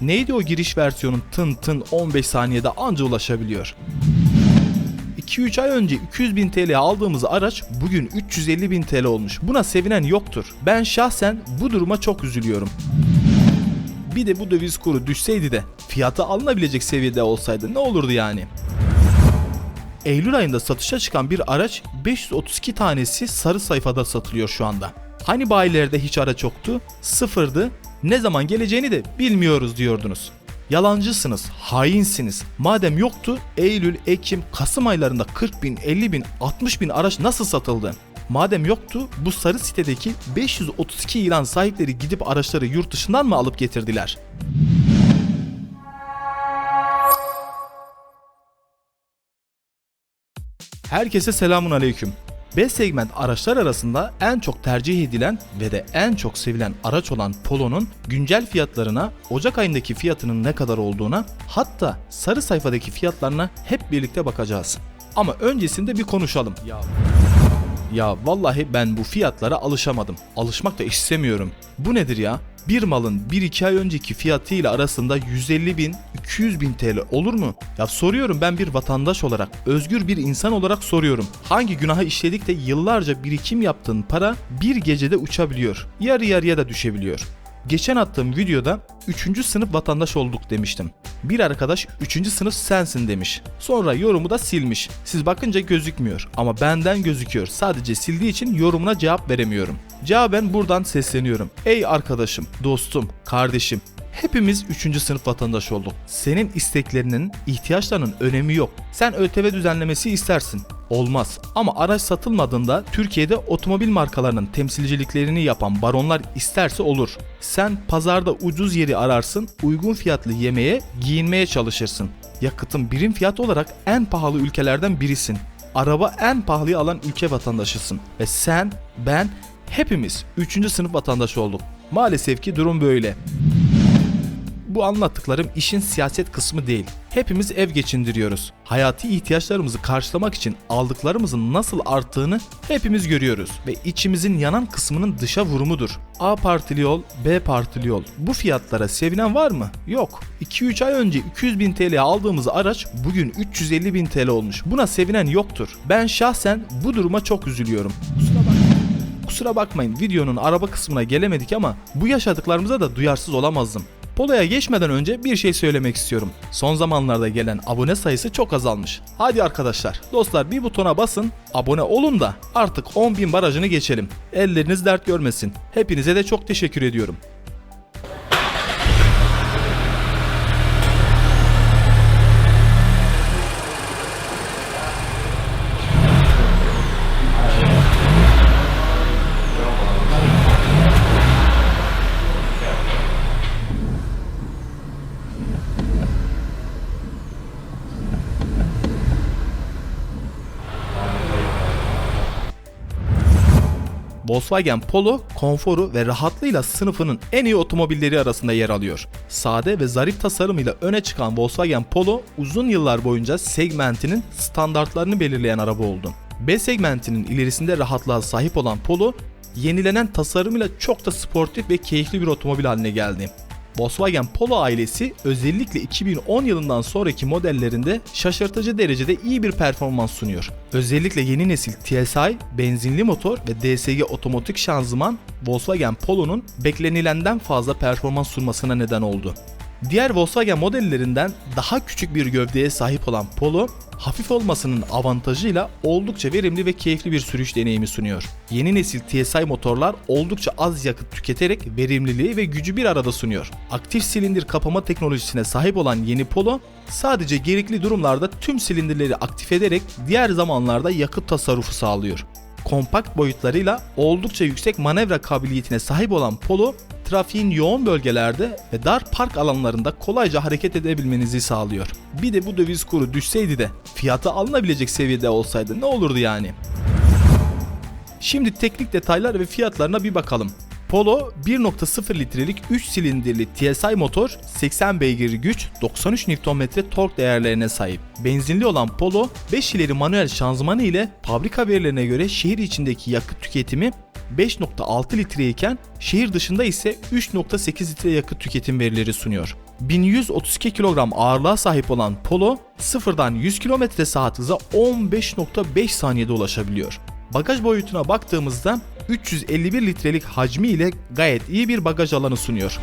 Neydi o giriş versiyonun tın tın 15 saniyede anca ulaşabiliyor. 2-3 ay önce 200 bin TL aldığımız araç bugün 350 bin TL olmuş. Buna sevinen yoktur. Ben şahsen bu duruma çok üzülüyorum. Bir de bu döviz kuru düşseydi de fiyatı alınabilecek seviyede olsaydı ne olurdu yani? Eylül ayında satışa çıkan bir araç 532 tanesi sarı sayfada satılıyor şu anda. Hani bayilerde hiç araç yoktu, sıfırdı, ne zaman geleceğini de bilmiyoruz diyordunuz. Yalancısınız, hainsiniz. Madem yoktu, Eylül, Ekim, Kasım aylarında 40 bin, 50 bin, 60 bin araç nasıl satıldı? Madem yoktu, bu sarı sitedeki 532 ilan sahipleri gidip araçları yurt dışından mı alıp getirdiler? Herkese selamun aleyküm. B segment araçlar arasında en çok tercih edilen ve de en çok sevilen araç olan Polo'nun güncel fiyatlarına, Ocak ayındaki fiyatının ne kadar olduğuna, hatta sarı sayfadaki fiyatlarına hep birlikte bakacağız. Ama öncesinde bir konuşalım. Ya ya vallahi ben bu fiyatlara alışamadım. Alışmak da istemiyorum. Bu nedir ya? Bir malın 1-2 ay önceki fiyatıyla arasında 150 bin, 200 bin TL olur mu? Ya soruyorum ben bir vatandaş olarak, özgür bir insan olarak soruyorum. Hangi günahı işledik de yıllarca birikim yaptığın para bir gecede uçabiliyor. Yarı yarıya da düşebiliyor. Geçen attığım videoda 3. sınıf vatandaş olduk demiştim. Bir arkadaş 3. sınıf sensin demiş. Sonra yorumu da silmiş. Siz bakınca gözükmüyor ama benden gözüküyor. Sadece sildiği için yorumuna cevap veremiyorum. Cevaben buradan sesleniyorum. Ey arkadaşım, dostum, kardeşim, Hepimiz 3. sınıf vatandaş olduk. Senin isteklerinin, ihtiyaçlarının önemi yok. Sen ÖTV düzenlemesi istersin. Olmaz. Ama araç satılmadığında Türkiye'de otomobil markalarının temsilciliklerini yapan baronlar isterse olur. Sen pazarda ucuz yeri ararsın, uygun fiyatlı yemeğe, giyinmeye çalışırsın. Yakıtın birim fiyat olarak en pahalı ülkelerden birisin. Araba en pahalıyı alan ülke vatandaşısın. Ve sen, ben, hepimiz 3. sınıf vatandaşı olduk. Maalesef ki durum böyle. Bu anlattıklarım işin siyaset kısmı değil. Hepimiz ev geçindiriyoruz. Hayati ihtiyaçlarımızı karşılamak için aldıklarımızın nasıl arttığını hepimiz görüyoruz ve içimizin yanan kısmının dışa vurumudur. A partili yol, B partili yol. Bu fiyatlara sevinen var mı? Yok. 2-3 ay önce 200 bin TL aldığımız araç bugün 350 bin TL olmuş. Buna sevinen yoktur. Ben şahsen bu duruma çok üzülüyorum. Kusura bakmayın. Kusura bakmayın videonun araba kısmına gelemedik ama bu yaşadıklarımıza da duyarsız olamazdım. Polo'ya geçmeden önce bir şey söylemek istiyorum. Son zamanlarda gelen abone sayısı çok azalmış. Hadi arkadaşlar, dostlar bir butona basın, abone olun da artık 10.000 barajını geçelim. Elleriniz dert görmesin. Hepinize de çok teşekkür ediyorum. Volkswagen Polo konforu ve rahatlığıyla sınıfının en iyi otomobilleri arasında yer alıyor. Sade ve zarif tasarımıyla öne çıkan Volkswagen Polo uzun yıllar boyunca segmentinin standartlarını belirleyen araba oldu. B segmentinin ilerisinde rahatlığa sahip olan Polo, yenilenen tasarımıyla çok da sportif ve keyifli bir otomobil haline geldi. Volkswagen Polo ailesi özellikle 2010 yılından sonraki modellerinde şaşırtıcı derecede iyi bir performans sunuyor. Özellikle yeni nesil TSI, benzinli motor ve DSG otomatik şanzıman Volkswagen Polo'nun beklenilenden fazla performans sunmasına neden oldu. Diğer Volkswagen modellerinden daha küçük bir gövdeye sahip olan Polo, hafif olmasının avantajıyla oldukça verimli ve keyifli bir sürüş deneyimi sunuyor. Yeni nesil TSI motorlar oldukça az yakıt tüketerek verimliliği ve gücü bir arada sunuyor. Aktif silindir kapama teknolojisine sahip olan yeni Polo, sadece gerekli durumlarda tüm silindirleri aktif ederek diğer zamanlarda yakıt tasarrufu sağlıyor kompakt boyutlarıyla oldukça yüksek manevra kabiliyetine sahip olan Polo, trafiğin yoğun bölgelerde ve dar park alanlarında kolayca hareket edebilmenizi sağlıyor. Bir de bu döviz kuru düşseydi de fiyatı alınabilecek seviyede olsaydı ne olurdu yani? Şimdi teknik detaylar ve fiyatlarına bir bakalım. Polo 1.0 litrelik 3 silindirli TSI motor 80 beygir güç 93 Nm tork değerlerine sahip. Benzinli olan Polo 5 ileri manuel şanzımanı ile fabrika verilerine göre şehir içindeki yakıt tüketimi 5.6 litreyken şehir dışında ise 3.8 litre yakıt tüketim verileri sunuyor. 1132 kilogram ağırlığa sahip olan Polo sıfırdan 100 km saat hıza 15.5 saniyede ulaşabiliyor. Bagaj boyutuna baktığımızda 351 litrelik hacmi ile gayet iyi bir bagaj alanı sunuyor.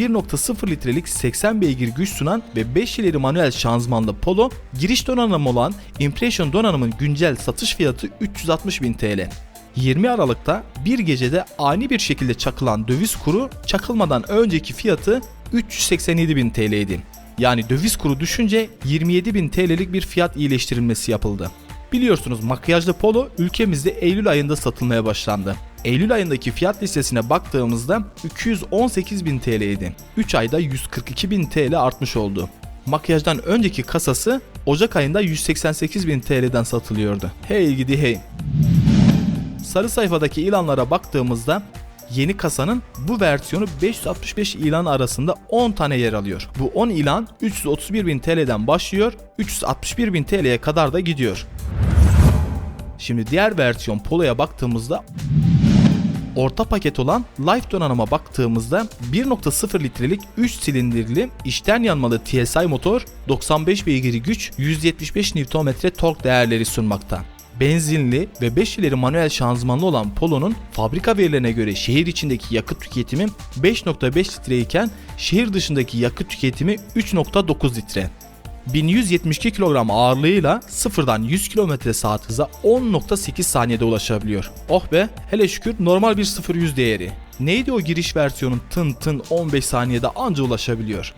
...1.0 litrelik 80 beygir güç sunan ve 5 ileri manuel şanzımanlı Polo, giriş donanımı olan Impression donanımın güncel satış fiyatı 360.000 TL. 20 Aralık'ta bir gecede ani bir şekilde çakılan döviz kuru çakılmadan önceki fiyatı 387.000 TL'ydi. Yani döviz kuru düşünce 27.000 TL'lik bir fiyat iyileştirilmesi yapıldı. Biliyorsunuz makyajlı polo ülkemizde Eylül ayında satılmaya başlandı. Eylül ayındaki fiyat listesine baktığımızda 218.000 TL'ydi. 3 ayda 142.000 TL artmış oldu. Makyajdan önceki kasası Ocak ayında 188.000 TL'den satılıyordu. Hey gidi hey. Sarı sayfadaki ilanlara baktığımızda yeni kasanın bu versiyonu 565 ilan arasında 10 tane yer alıyor. Bu 10 ilan 331.000 TL'den başlıyor, 361.000 TL'ye kadar da gidiyor. Şimdi diğer versiyon Polo'ya baktığımızda Orta paket olan Life donanıma baktığımızda 1.0 litrelik 3 silindirli içten yanmalı TSI motor 95 beygiri güç 175 Nm tork değerleri sunmakta. Benzinli ve 5 ileri manuel şanzımanlı olan Polo'nun fabrika verilerine göre şehir içindeki yakıt tüketimi 5.5 litre iken şehir dışındaki yakıt tüketimi 3.9 litre. 1172 kilogram ağırlığıyla sıfırdan 100 km saat hıza 10.8 saniyede ulaşabiliyor. Oh be hele şükür normal bir 0-100 değeri. Neydi o giriş versiyonun tın tın 15 saniyede anca ulaşabiliyor.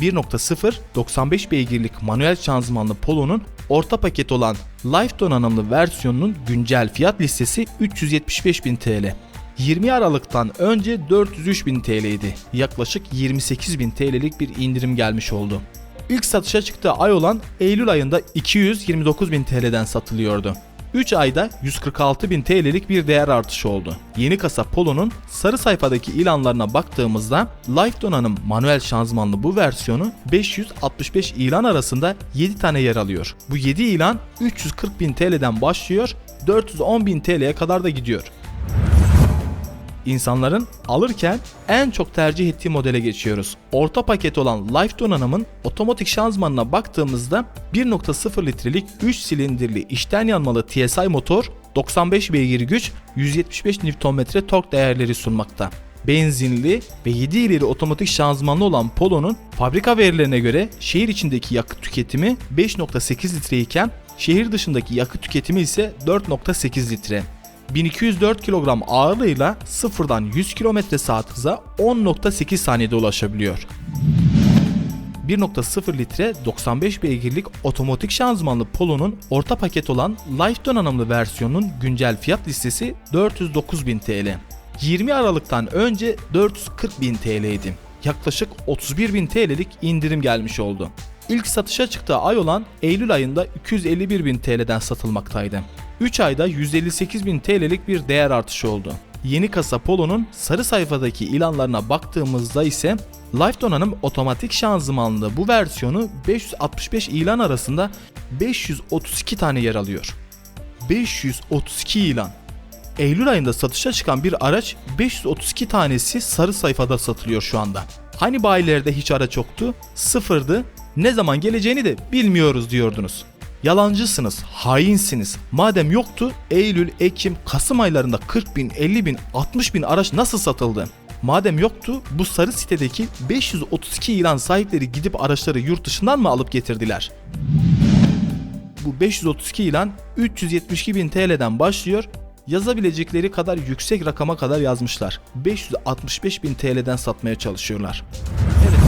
1.0 95 beygirlik manuel şanzımanlı Polo'nun orta paket olan Life donanımlı versiyonunun güncel fiyat listesi 375.000 TL. 20 Aralık'tan önce 403.000 TL idi. Yaklaşık 28.000 TL'lik bir indirim gelmiş oldu. İlk satışa çıktığı ay olan Eylül ayında 229.000 TL'den satılıyordu. 3 ayda 146.000 TL'lik bir değer artışı oldu. Yeni kasa Polo'nun sarı sayfadaki ilanlarına baktığımızda Life donanım manuel şanzımanlı bu versiyonu 565 ilan arasında 7 tane yer alıyor. Bu 7 ilan 340.000 TL'den başlıyor 410.000 TL'ye kadar da gidiyor. İnsanların alırken en çok tercih ettiği modele geçiyoruz. Orta paket olan Life donanımın otomatik şanzımanına baktığımızda 1.0 litrelik 3 silindirli içten yanmalı TSI motor 95 beygir güç 175 Nm tork değerleri sunmakta. Benzinli ve 7 ileri otomatik şanzımanlı olan Polo'nun fabrika verilerine göre şehir içindeki yakıt tüketimi 5.8 litre iken şehir dışındaki yakıt tüketimi ise 4.8 litre. 1204 kilogram ağırlığıyla sıfırdan 100 km saat hıza 10.8 saniyede ulaşabiliyor. 1.0 litre 95 beygirlik otomatik şanzımanlı Polo'nun orta paket olan Life donanımlı versiyonunun güncel fiyat listesi 409.000 TL. 20 Aralık'tan önce 440.000 TL idi. Yaklaşık 31.000 TL'lik indirim gelmiş oldu. İlk satışa çıktığı ay olan Eylül ayında 251.000 TL'den satılmaktaydı. 3 ayda 158.000 TL'lik bir değer artışı oldu. Yeni kasa Polo'nun sarı sayfadaki ilanlarına baktığımızda ise Life donanım otomatik şanzımanlı bu versiyonu 565 ilan arasında 532 tane yer alıyor. 532 ilan. Eylül ayında satışa çıkan bir araç 532 tanesi sarı sayfada satılıyor şu anda. Hani bayilerde hiç araç yoktu? Sıfırdı. Ne zaman geleceğini de bilmiyoruz diyordunuz. Yalancısınız, hainsiniz. Madem yoktu Eylül, Ekim, Kasım aylarında 40 bin, 50 bin, 60 bin araç nasıl satıldı? Madem yoktu bu sarı sitedeki 532 ilan sahipleri gidip araçları yurt dışından mı alıp getirdiler? Bu 532 ilan 372 bin TL'den başlıyor yazabilecekleri kadar yüksek rakama kadar yazmışlar. 565 bin TL'den satmaya çalışıyorlar. Evet,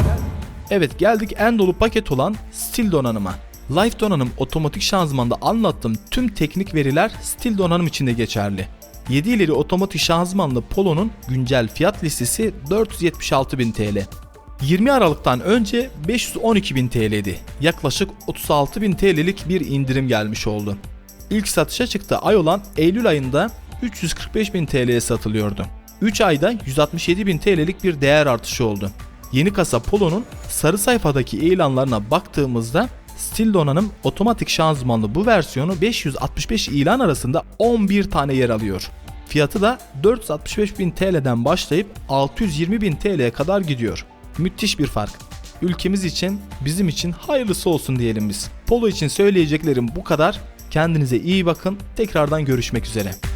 evet geldik en dolu paket olan stil donanıma. Life donanım otomatik şanzımanda anlattığım tüm teknik veriler stil donanım içinde geçerli. 7 ileri otomatik şanzımanlı Polo'nun güncel fiyat listesi 476.000 TL. 20 Aralık'tan önce 512.000 TL'di. Yaklaşık 36.000 TL'lik bir indirim gelmiş oldu. İlk satışa çıktığı ay olan Eylül ayında 345.000 TL'ye satılıyordu. 3 ayda 167.000 TL'lik bir değer artışı oldu. Yeni kasa Polo'nun sarı sayfadaki ilanlarına baktığımızda stil donanım otomatik şanzımanlı bu versiyonu 565 ilan arasında 11 tane yer alıyor. Fiyatı da 465.000 TL'den başlayıp 620.000 TL'ye kadar gidiyor. Müthiş bir fark. Ülkemiz için, bizim için hayırlısı olsun diyelim biz. Polo için söyleyeceklerim bu kadar. Kendinize iyi bakın. Tekrardan görüşmek üzere.